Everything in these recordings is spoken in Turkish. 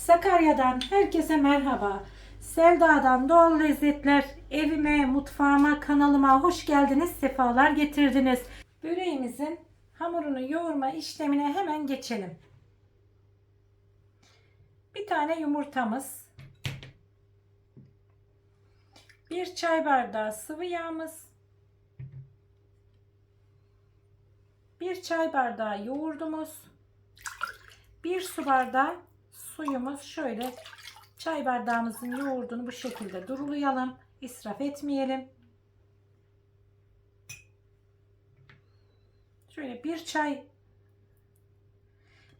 Sakarya'dan herkese merhaba. Selda'dan doğal lezzetler evime, mutfağıma, kanalıma hoş geldiniz, sefalar getirdiniz. Böreğimizin hamurunu yoğurma işlemine hemen geçelim. Bir tane yumurtamız, bir çay bardağı sıvı yağımız, bir çay bardağı yoğurdumuz, bir su bardağı suyumuz şöyle çay bardağımızın yoğurdunu bu şekilde durulayalım. israf etmeyelim. Şöyle bir çay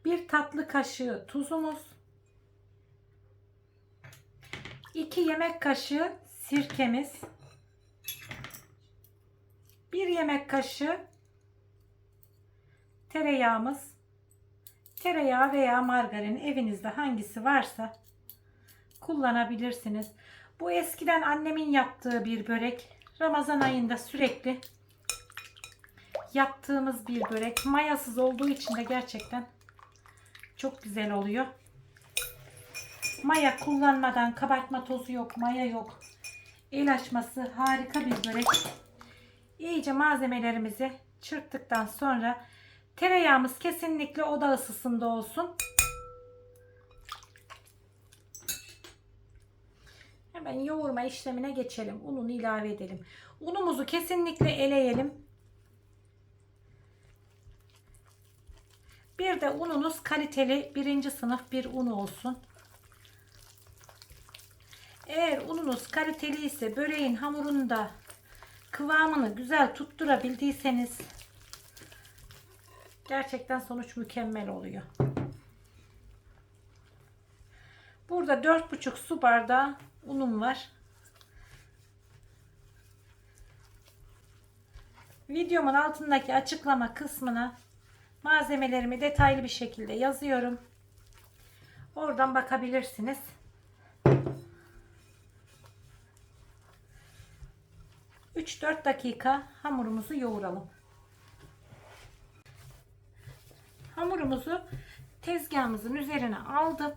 bir tatlı kaşığı tuzumuz 2 yemek kaşığı sirkemiz 1 yemek kaşığı tereyağımız Tereyağı veya margarin evinizde hangisi varsa kullanabilirsiniz. Bu eskiden annemin yaptığı bir börek. Ramazan ayında sürekli yaptığımız bir börek. Mayasız olduğu için de gerçekten çok güzel oluyor. Maya kullanmadan kabartma tozu yok, maya yok. El açması harika bir börek. İyice malzemelerimizi çırptıktan sonra Tereyağımız kesinlikle oda ısısında olsun. Hemen yoğurma işlemine geçelim. Ununu ilave edelim. Unumuzu kesinlikle eleyelim. Bir de ununuz kaliteli birinci sınıf bir un olsun. Eğer ununuz kaliteli ise böreğin hamurunda kıvamını güzel tutturabildiyseniz Gerçekten sonuç mükemmel oluyor. Burada 4,5 su bardağı unum var. Videomun altındaki açıklama kısmına malzemelerimi detaylı bir şekilde yazıyorum. Oradan bakabilirsiniz. Üç dört dakika hamurumuzu yoğuralım. Hamurumuzu tezgahımızın üzerine aldım.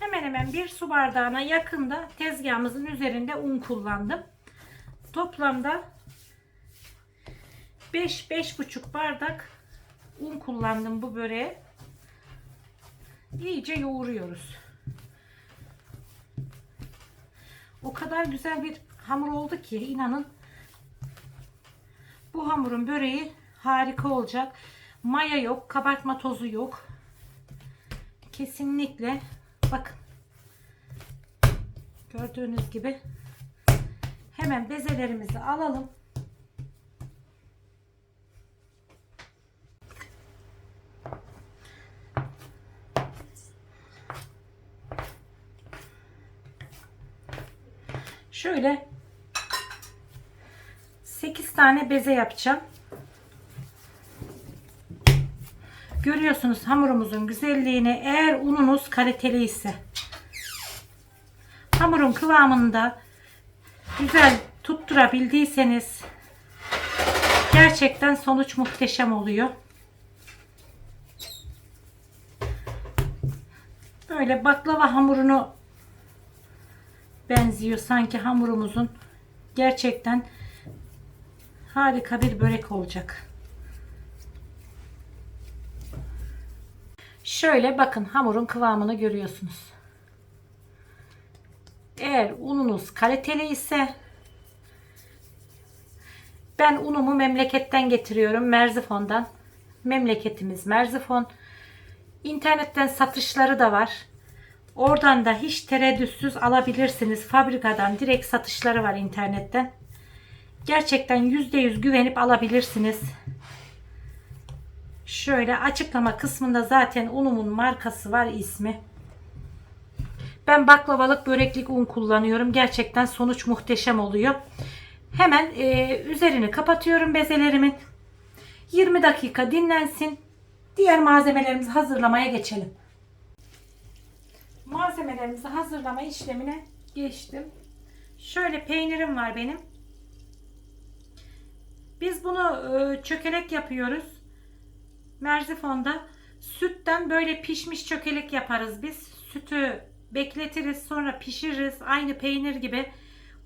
Hemen hemen bir su bardağına yakında tezgahımızın üzerinde un kullandım. Toplamda 5-5,5 bardak un kullandım bu böreğe. İyice yoğuruyoruz. O kadar güzel bir hamur oldu ki inanın bu hamurun böreği harika olacak. Maya yok. Kabartma tozu yok. Kesinlikle bakın. Gördüğünüz gibi hemen bezelerimizi alalım. Şöyle 8 tane beze yapacağım. Görüyorsunuz hamurumuzun güzelliğini. Eğer ununuz kaliteli ise hamurun kıvamında güzel tutturabildiyseniz gerçekten sonuç muhteşem oluyor. Böyle baklava hamurunu benziyor sanki hamurumuzun. Gerçekten harika bir börek olacak. Şöyle bakın hamurun kıvamını görüyorsunuz. Eğer ununuz kaliteli ise ben unumu memleketten getiriyorum. Merzifon'dan. Memleketimiz Merzifon. İnternetten satışları da var. Oradan da hiç tereddütsüz alabilirsiniz. Fabrikadan direkt satışları var internetten. Gerçekten %100 güvenip alabilirsiniz. Şöyle açıklama kısmında zaten unumun markası var ismi. Ben baklavalık böreklik un kullanıyorum. Gerçekten sonuç muhteşem oluyor. Hemen e, üzerini kapatıyorum bezelerimin. 20 dakika dinlensin. Diğer malzemelerimizi hazırlamaya geçelim. Malzemelerimizi hazırlama işlemine geçtim. Şöyle peynirim var benim. Biz bunu e, çökelek yapıyoruz. Merzifon'da Sütten böyle pişmiş çökelek yaparız biz. Sütü bekletiriz sonra pişiririz. Aynı peynir gibi.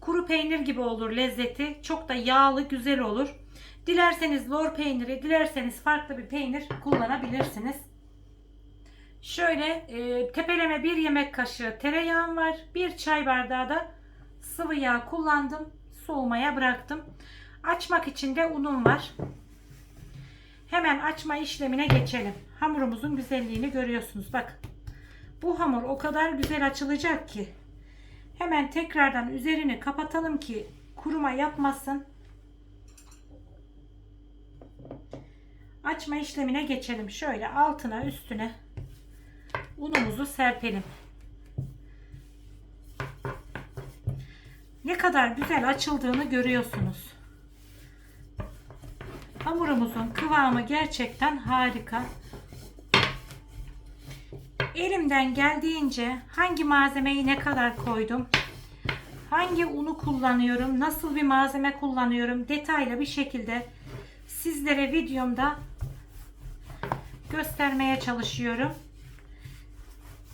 Kuru peynir gibi olur lezzeti. Çok da yağlı güzel olur. Dilerseniz lor peyniri, dilerseniz farklı bir peynir kullanabilirsiniz. Şöyle e, tepeleme bir yemek kaşığı tereyağım var. Bir çay bardağı da sıvı yağ kullandım. Soğumaya bıraktım. Açmak için de unum var. Hemen açma işlemine geçelim. Hamurumuzun güzelliğini görüyorsunuz. Bak. Bu hamur o kadar güzel açılacak ki. Hemen tekrardan üzerini kapatalım ki kuruma yapmasın. Açma işlemine geçelim. Şöyle altına üstüne unumuzu serpelim. Ne kadar güzel açıldığını görüyorsunuz. Hamurumuzun kıvamı gerçekten harika. Elimden geldiğince hangi malzemeyi ne kadar koydum, hangi unu kullanıyorum, nasıl bir malzeme kullanıyorum detaylı bir şekilde sizlere videomda göstermeye çalışıyorum.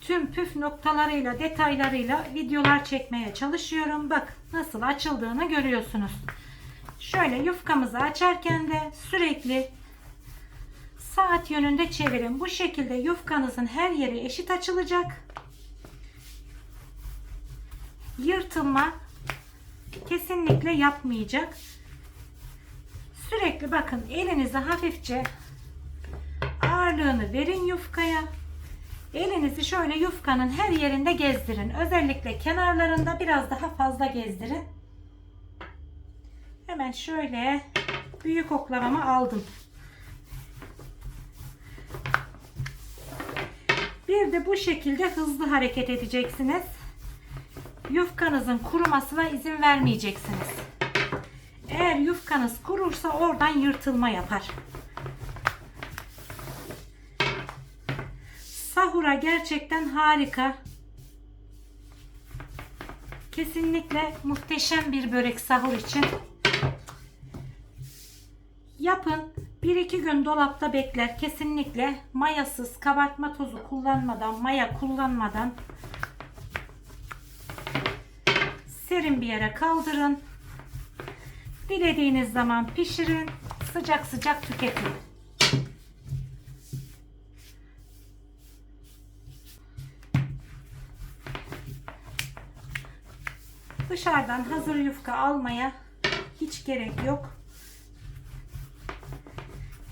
Tüm püf noktalarıyla, detaylarıyla videolar çekmeye çalışıyorum. Bak nasıl açıldığını görüyorsunuz. Şöyle yufkamızı açarken de sürekli saat yönünde çevirin. Bu şekilde yufkanızın her yeri eşit açılacak. Yırtılma kesinlikle yapmayacak. Sürekli bakın elinizi hafifçe ağırlığını verin yufkaya. Elinizi şöyle yufkanın her yerinde gezdirin. Özellikle kenarlarında biraz daha fazla gezdirin. Hemen şöyle büyük oklavamı aldım. Bir de bu şekilde hızlı hareket edeceksiniz. Yufkanızın kurumasına izin vermeyeceksiniz. Eğer yufkanız kurursa oradan yırtılma yapar. Sahura gerçekten harika. Kesinlikle muhteşem bir börek sahur için. Yapın. 1-2 gün dolapta bekler. Kesinlikle mayasız, kabartma tozu kullanmadan, maya kullanmadan serin bir yere kaldırın. Dilediğiniz zaman pişirin. Sıcak sıcak tüketin. Dışarıdan hazır yufka almaya hiç gerek yok.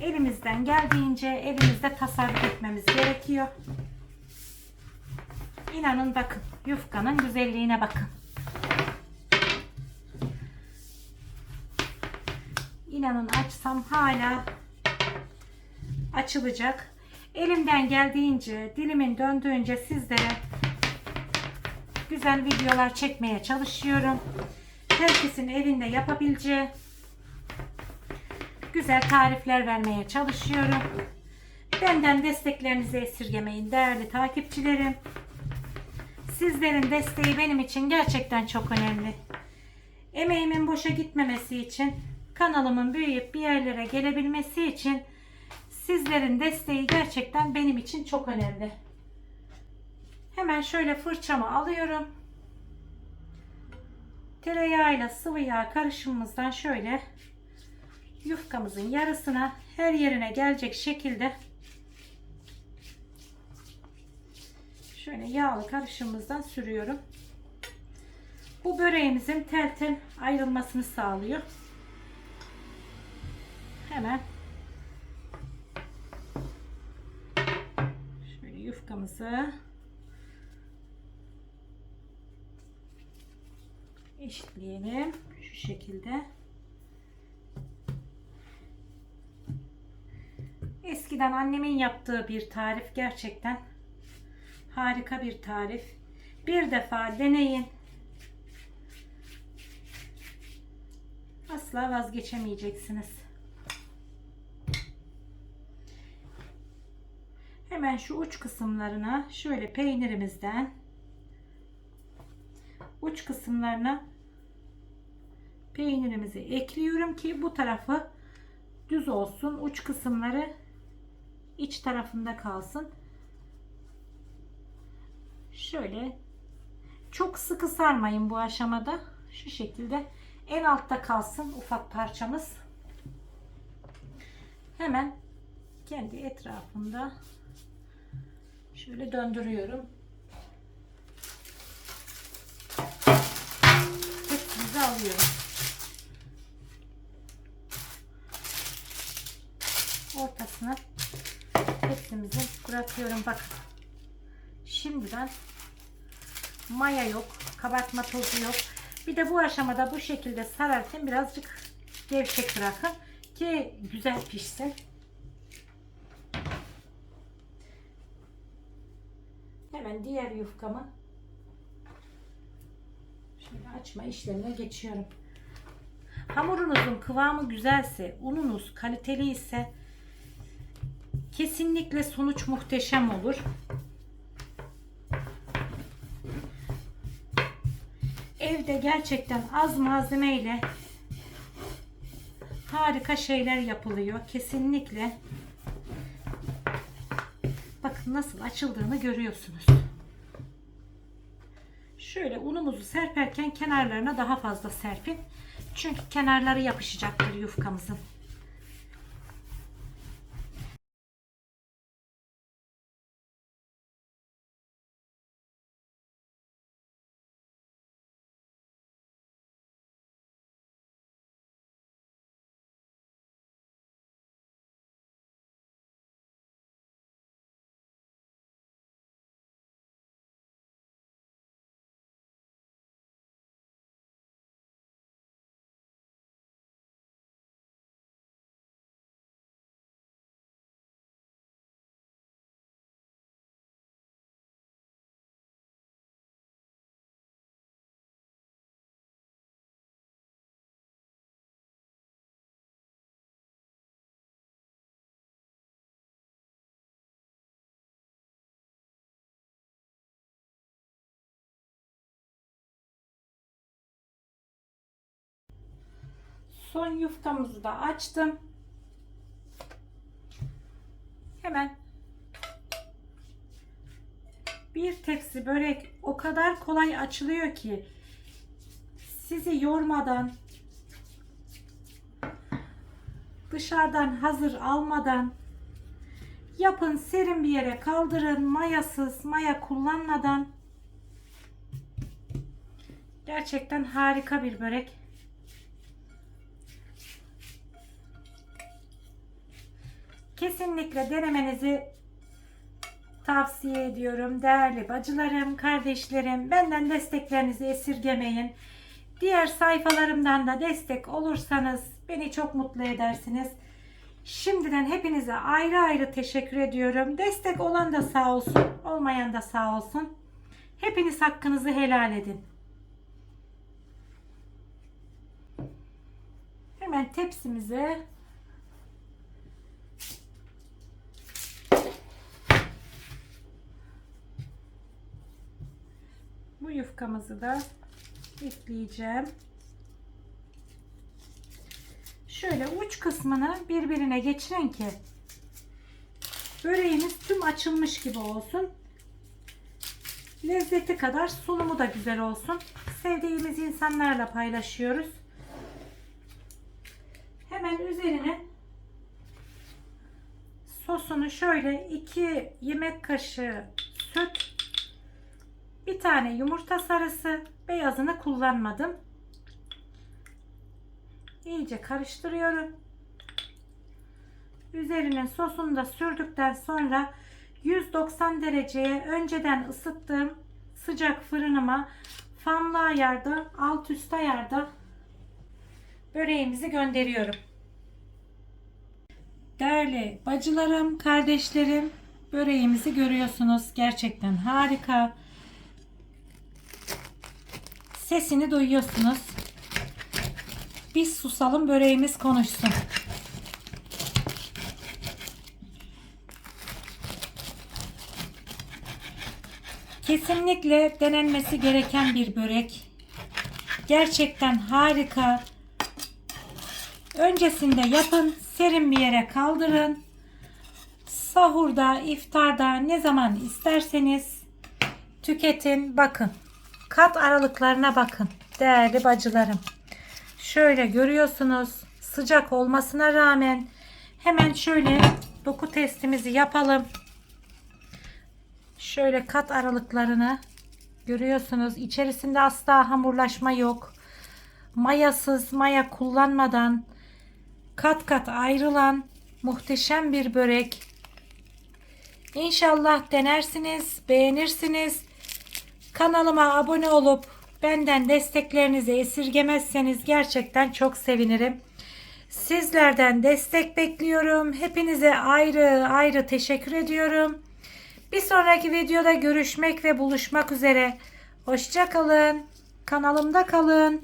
Elimizden geldiğince elimizde tasarruf etmemiz gerekiyor. İnanın bakın yufkanın güzelliğine bakın. İnanın açsam hala açılacak. Elimden geldiğince, dilimin döndüğünce sizlere güzel videolar çekmeye çalışıyorum. Herkesin evinde yapabileceği güzel tarifler vermeye çalışıyorum. Benden desteklerinizi esirgemeyin değerli takipçilerim. Sizlerin desteği benim için gerçekten çok önemli. Emeğimin boşa gitmemesi için, kanalımın büyüyüp bir yerlere gelebilmesi için sizlerin desteği gerçekten benim için çok önemli. Hemen şöyle fırçamı alıyorum. Tereyağıyla sıvı yağ karışımımızdan şöyle yufkamızın yarısına her yerine gelecek şekilde şöyle yağlı karışımımızdan sürüyorum. Bu böreğimizin tel tel ayrılmasını sağlıyor. Hemen şöyle yufkamızı eşitleyelim şu şekilde. Eskiden annemin yaptığı bir tarif gerçekten harika bir tarif. Bir defa deneyin. Asla vazgeçemeyeceksiniz. Hemen şu uç kısımlarına şöyle peynirimizden uç kısımlarına peynirimizi ekliyorum ki bu tarafı düz olsun. Uç kısımları iç tarafında kalsın. Şöyle çok sıkı sarmayın bu aşamada. Şu şekilde en altta kalsın ufak parçamız. Hemen kendi etrafında şöyle döndürüyorum. Hepsini alıyorum. Ortasına hepsimizi bırakıyorum. Bakın. Şimdiden maya yok, kabartma tozu yok. Bir de bu aşamada bu şekilde sararken birazcık gevşek bırakın ki güzel pişsin. Hemen diğer yufkamı açma işlemine geçiyorum. Hamurunuzun kıvamı güzelse, ununuz kaliteli ise kesinlikle sonuç muhteşem olur. Evde gerçekten az malzemeyle harika şeyler yapılıyor. Kesinlikle. Bakın nasıl açıldığını görüyorsunuz. Şöyle unumuzu serperken kenarlarına daha fazla serpin. Çünkü kenarları yapışacaktır yufkamızın. Son yufkamızı da açtım. Hemen bir tepsi börek. O kadar kolay açılıyor ki. Sizi yormadan dışarıdan hazır almadan yapın. Serin bir yere kaldırın. Mayasız maya kullanmadan. Gerçekten harika bir börek Kesinlikle denemenizi tavsiye ediyorum. Değerli bacılarım, kardeşlerim, benden desteklerinizi esirgemeyin. Diğer sayfalarımdan da destek olursanız beni çok mutlu edersiniz. Şimdiden hepinize ayrı ayrı teşekkür ediyorum. Destek olan da sağ olsun, olmayan da sağ olsun. Hepiniz hakkınızı helal edin. Hemen tepsimize Bu yufkamızı da ekleyeceğim. Şöyle uç kısmını birbirine geçirin ki böreğimiz tüm açılmış gibi olsun. Lezzeti kadar sunumu da güzel olsun. Sevdiğimiz insanlarla paylaşıyoruz. Hemen üzerine sosunu şöyle 2 yemek kaşığı süt bir tane yumurta sarısı. Beyazını kullanmadım. İyice karıştırıyorum. Üzerine sosunu da sürdükten sonra 190 dereceye önceden ısıttığım sıcak fırınıma fanlı ayarda alt üst ayarda böreğimizi gönderiyorum. Değerli bacılarım, kardeşlerim böreğimizi görüyorsunuz. Gerçekten harika. Sesini duyuyorsunuz. Biz susalım böreğimiz konuşsun. Kesinlikle denenmesi gereken bir börek. Gerçekten harika. Öncesinde yapın, serin bir yere kaldırın. sahurda, iftarda ne zaman isterseniz tüketin. Bakın. Kat aralıklarına bakın. Değerli bacılarım. Şöyle görüyorsunuz. Sıcak olmasına rağmen hemen şöyle doku testimizi yapalım. Şöyle kat aralıklarını görüyorsunuz. İçerisinde asla hamurlaşma yok. Mayasız, maya kullanmadan kat kat ayrılan muhteşem bir börek. İnşallah denersiniz, beğenirsiniz. Kanalıma abone olup benden desteklerinizi esirgemezseniz gerçekten çok sevinirim. Sizlerden destek bekliyorum. Hepinize ayrı ayrı teşekkür ediyorum. Bir sonraki videoda görüşmek ve buluşmak üzere. Hoşça kalın. Kanalımda kalın.